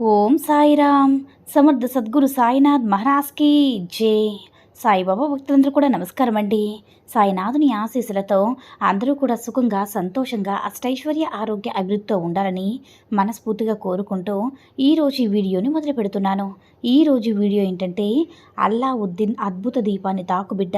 Om Sairam. Samarth Sadguru Sainath మహారాజ్కి జే. సాయిబాబా భక్తులందరూ కూడా నమస్కారం అండి. సాయినాథుని ఆశీస్సులతో అందరూ కూడా సుఖంగా సంతోషంగా అష్టైశ్వర్య ఆరోగ్య అభివృద్ధితో ఉండాలని మనస్ఫూర్తిగా కోరుకుంటూ ఈరోజు ఈ వీడియోని మొదలు పెడుతున్నాను. ఈరోజు వీడియో ఏంటంటే అల్లావుద్దీన్ అద్భుత దీపాన్ని తాకుబిడ్డ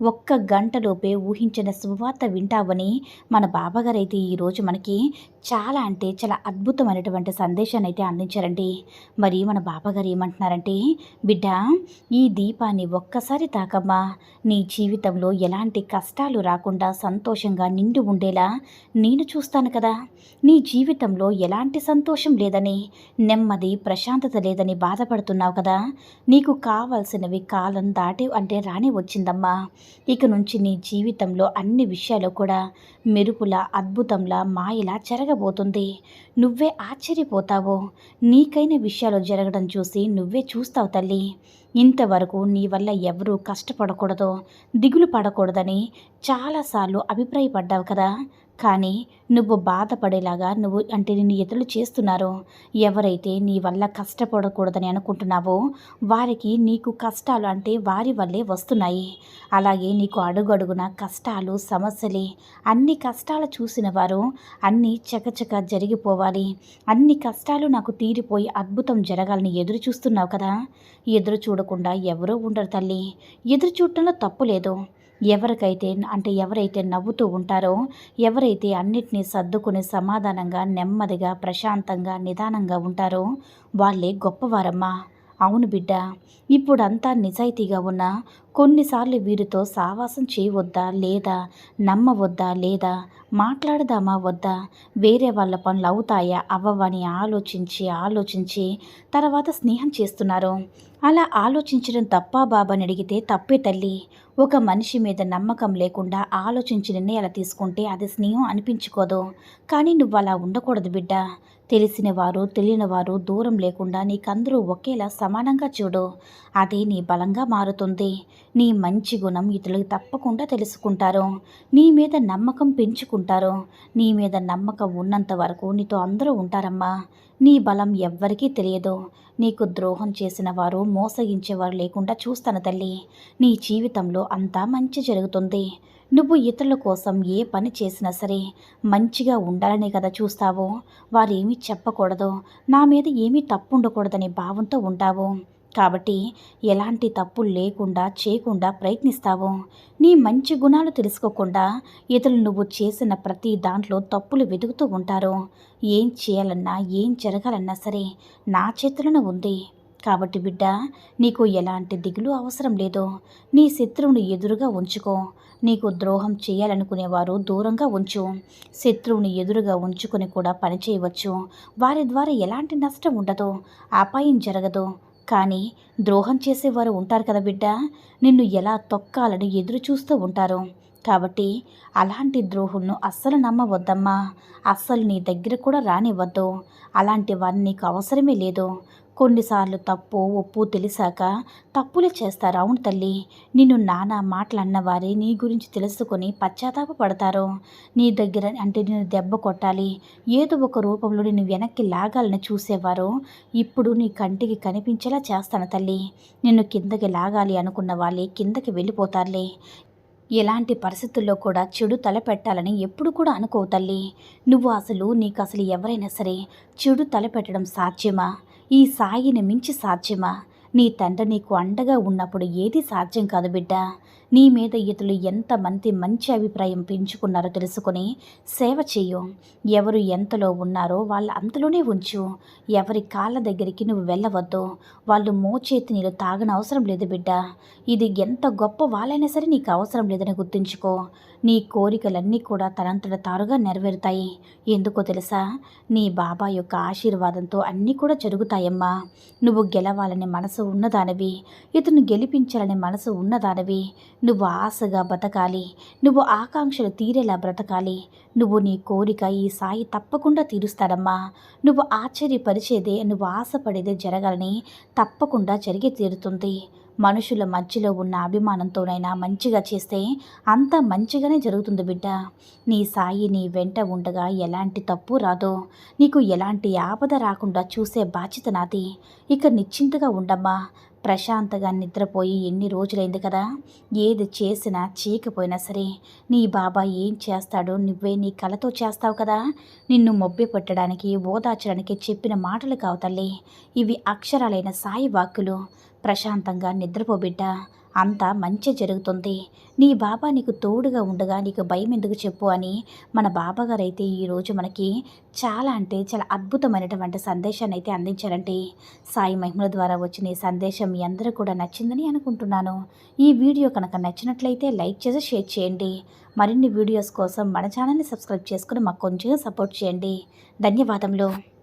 ఒక్క గంటలోపే ఊహించిన శుభవార్త వింటావని మన బాబాగారు అయితే ఈరోజు మనకి చాలా అంటే చాలా అద్భుతమైనటువంటి సందేశాన్ని అయితే అందించారండి. మరి మన బాబాగారు ఏమంటున్నారంటే బిడ్డ ఈ దీపాన్ని ఒక్కసారి తాకమ్మా. నీ జీవితంలో ఎలాంటి కష్టాలు రాకుండా సంతోషంగా నిండి ఉండేలా నేను చూస్తాను కదా. నీ జీవితంలో ఎలాంటి సంతోషం లేదని నెమ్మది ప్రశాంతత లేదని బాధపడుతున్నావు కదా. నీకు కావాల్సినవి కాలం దాటి అంటే రాని వచ్చిందమ్మా. ఇక నుంచి నీ జీవితంలో అన్ని విషయాలు కూడా మెరుపుల అద్భుతంలా మాయలా జరగబోతుంది నువ్వే ఆశ్చర్యపోతావు? నీకైన విషయాలు జరగడం చూసి నువ్వే చూస్తావు తల్లి. ఇంతవరకు నీ వల్ల ఎవరూ కష్టపడకూడదు దిగులు పడకూడదని చాలాసార్లు అభిప్రాయపడ్డావు కదా. కానీ నువ్వు బాధపడేలాగా నువ్వు అంటే నిన్ను ఎదురు చేస్తున్నారు. ఎవరైతే నీ వల్ల కష్టపడకూడదని అనుకుంటున్నావో వారికి నీకు కష్టాలు అంటే వారి వల్లే వస్తున్నాయి. అలాగే నీకు అడుగడుగున కష్టాలు సమస్యలే అన్ని కష్టాలు చూసిన వారు అన్నీ చకచక జరిగిపోవాలి. అన్ని కష్టాలు నాకు తీరిపోయి అద్భుతం జరగాలని ఎదురు చూస్తున్నావు కదా? ఎదురు చూడకుండా ఎవరూ ఉండరు తల్లి. ఎదురు చూడటంలో తప్పు లేదు. ఎవరికైతే అంటే ఎవరైతే నవ్వుతూ ఉంటారో ఎవరైతే అన్నిటినీ సర్దుకుని సమాధానంగా నెమ్మదిగా ప్రశాంతంగా నిదానంగా ఉంటారో వాళ్ళే గొప్పవారమ్మా. అవును బిడ్డ ఇప్పుడంతా నిజాయితీగా ఉన్న కొన్నిసార్లు వీరితో సావాసం చేయవద్దా లేదా నమ్మవద్దా లేదా మాట్లాడదామా వద్దా? వేరే వాళ్ళ పనులు అవుతాయా? అవ్వవని ఆలోచించి ఆలోచించి తర్వాత స్నేహం చేస్తున్నారు. అలా ఆలోచించడం తప్పా బాబాని అడిగితే తప్పే తల్లి. ఒక మనిషి మీద నమ్మకం లేకుండా ఆలోచించి నిర్ణయాలు తీసుకుంటే అది స్నేహం అనిపించుకోదు. కానీ నువ్వు అలా ఉండకూడదు బిడ్డ. తెలిసిన వారు తెలియని వారు దూరం లేకుండా నీకందరూ ఒకేలా సమానంగా చూడు. అదే నీ బలంగా మారుతుంది. నీ మంచి గుణం ఇతరులకు తప్పకుండా తెలుసుకుంటారు. నీ మీద నమ్మకం పెంచుకుంటారు. నీ మీద నమ్మకం ఉన్నంత వరకు నీతో అందరూ ఉంటారమ్మా. నీ బలం ఎవ్వరికీ తెలియదు. నీకు ద్రోహం చేసిన వారు మోసగించేవారు లేకుండా చూస్తాను తల్లి. నీ జీవితంలో అంతా మంచి జరుగుతుంది. నువ్వు ఇతరుల కోసం ఏ పని చేసినా సరే మంచిగా ఉండాలనే కదా చూస్తావు. వారేమీ చెప్పకూడదు. నా మీద ఏమీ తప్పు ఉండకూడదనే భావంతో ఉంటావు. కాబట్టి ఎలాంటి తప్పులు లేకుండా చేయకుండా ప్రయత్నిస్తావు. నీ మంచి గుణాలు తెలుసుకోకుండా ఇతరులు నువ్వు చేసిన ప్రతి దాంట్లో తప్పులు వెతుకుతూ ఉంటారు. ఏం చేయాలన్నా ఏం జరగాలన్నా సరే నా చేతులను ఉంది. కాబట్టి బిడ్డ నీకు ఎలాంటి దిగులు అవసరం లేదు. నీ శత్రువుని ఎదురుగా ఉంచుకో. నీకు ద్రోహం చేయాలనుకునేవారు దూరంగా ఉంచు. శత్రువుని ఎదురుగా ఉంచుకొని కూడా పని చేయవచ్చు. వారి ద్వారా ఎలాంటి నష్టం ఉండదు. అపాయం జరగదు. కానీ ద్రోహం చేసేవారు ఉంటారు కదా బిడ్డ. నిన్ను ఎలా తొక్కాలని ఎదురు చూస్తూ ఉంటారు. కాబట్టి అలాంటి ద్రోహులను అస్సలు నమ్మవద్దమ్మా. అస్సలు నీ దగ్గర కూడా రానివ్వద్దు. అలాంటి వారిని నీకు అవసరమే లేదు. కొన్నిసార్లు తప్పు ఒప్పు తెలిసాక తప్పులే చేస్తారు అవును తల్లి? నిన్ను నానా మాటలు అన్నవారే నీ గురించి తెలుసుకొని పశ్చాత్తాప పడతారు నీ దగ్గర అంటే నేను దెబ్బ కొట్టాలి. ఏదో ఒక రూపంలో నేను వెనక్కి లాగాలని చూసేవారు. ఇప్పుడు నీ కంటికి కనిపించేలా చేస్తాను తల్లి. నిన్ను కిందకి లాగాలి అనుకున్న వాళ్ళే కిందకి వెళ్ళిపోతారులే. ఎలాంటి పరిస్థితుల్లో కూడా చెడు తలపెట్టాలని ఎప్పుడు కూడా అనుకో తల్లి. నువ్వు అసలు నీకు అసలు ఎవరైనా సరే చెడు తలపెట్టడం సాధ్యమా? ఈ సాయిని మించి సాధ్యమా? నీ తండ్రి నీకు అండగా ఉన్నప్పుడు ఏది సాధ్యం కాదు బిడ్డ. నీ మీద ఇతరులు ఎంతమంది మంచి అభిప్రాయం పెంచుకున్నారో తెలుసుకొని సేవ చెయ్యు. ఎవరు ఎంతలో ఉన్నారో వాళ్ళ అంతలోనే ఉంచు. ఎవరి కాళ్ళ దగ్గరికి నువ్వు వెళ్ళవద్దు. వాళ్ళు మోచేతి నీళ్ళు తాగనవసరం లేదు బిడ్డ. ఇది ఎంత గొప్ప వాళ్ళైనా సరే నీకు అవసరం లేదని గుర్తుంచుకో. నీ కోరికలన్నీ కూడా తనంతట తారుగా నెరవేరుతాయి. ఎందుకో తెలుసా? నీ బాబా యొక్క ఆశీర్వాదంతో అన్నీ కూడా జరుగుతాయమ్మా. నువ్వు గెలవాలనే మనసు ఉన్నదానివి. ఇతను గెలిపించాలనే మనసు ఉన్నదానివి. నువ్వు ఆశగా బ్రతకాలి. నువ్వు ఆకాంక్షలు తీరేలా బ్రతకాలి. నువ్వు నీ కోరిక ఈ సాయి తప్పకుండా తీరుస్తాడమ్మా. నువ్వు ఆశ్చర్యపరిచేదే నువ్వు ఆశపడేదే జరగాలని తప్పకుండా జరిగి తీరుతుంది. మనుషుల మధ్యలో ఉన్న అభిమానంతోనైనా మంచిగా చేస్తే అంతా మంచిగానే జరుగుతుంది బిడ్డ. నీ సాయి నీ వెంట ఉండగా ఎలాంటి తప్పు రాదు. నీకు ఎలాంటి ఆపద రాకుండా చూసే బాధ్యత నాది. ఇక నిశ్చింతగా ఉండమ్మా. ప్రశాంతంగా నిద్రపోయి ఎన్ని రోజులైంది కదా? ఏది చేసినా చీకపోయినా సరే నీ బాబా ఏం చేస్తాడో నువ్వే నీ కలతో చేస్తావు కదా? నిన్ను మొబ్బి పెట్టడానికి ఓదార్చడానికి చెప్పిన మాటలు కావు తల్లి. ఇవి అక్షరాలైన సాయి వాక్కులు. ప్రశాంతంగా నిద్రపోబిడ్డ అంతా మంచి జరుగుతుంది. నీ బాబా నీకు తోడుగా ఉండగా నీకు భయం ఎందుకు చెప్పు అని మన బాబాగారు అయితే ఈరోజు మనకి చాలా అంటే చాలా అద్భుతమైనటువంటి సందేశాన్ని అయితే అందించారండి సాయి మహిమల ద్వారా వచ్చిన ఈ సందేశం మీ అందరూ కూడా నచ్చిందని అనుకుంటున్నాను. ఈ వీడియో కనుక నచ్చినట్లయితే లైక్ చేసి షేర్ చేయండి. మరిన్ని వీడియోస్ కోసం మన ఛానల్ని సబ్స్క్రైబ్ చేసుకుని మాకు కొంచెం సపోర్ట్ చేయండి. ధన్యవాదములు.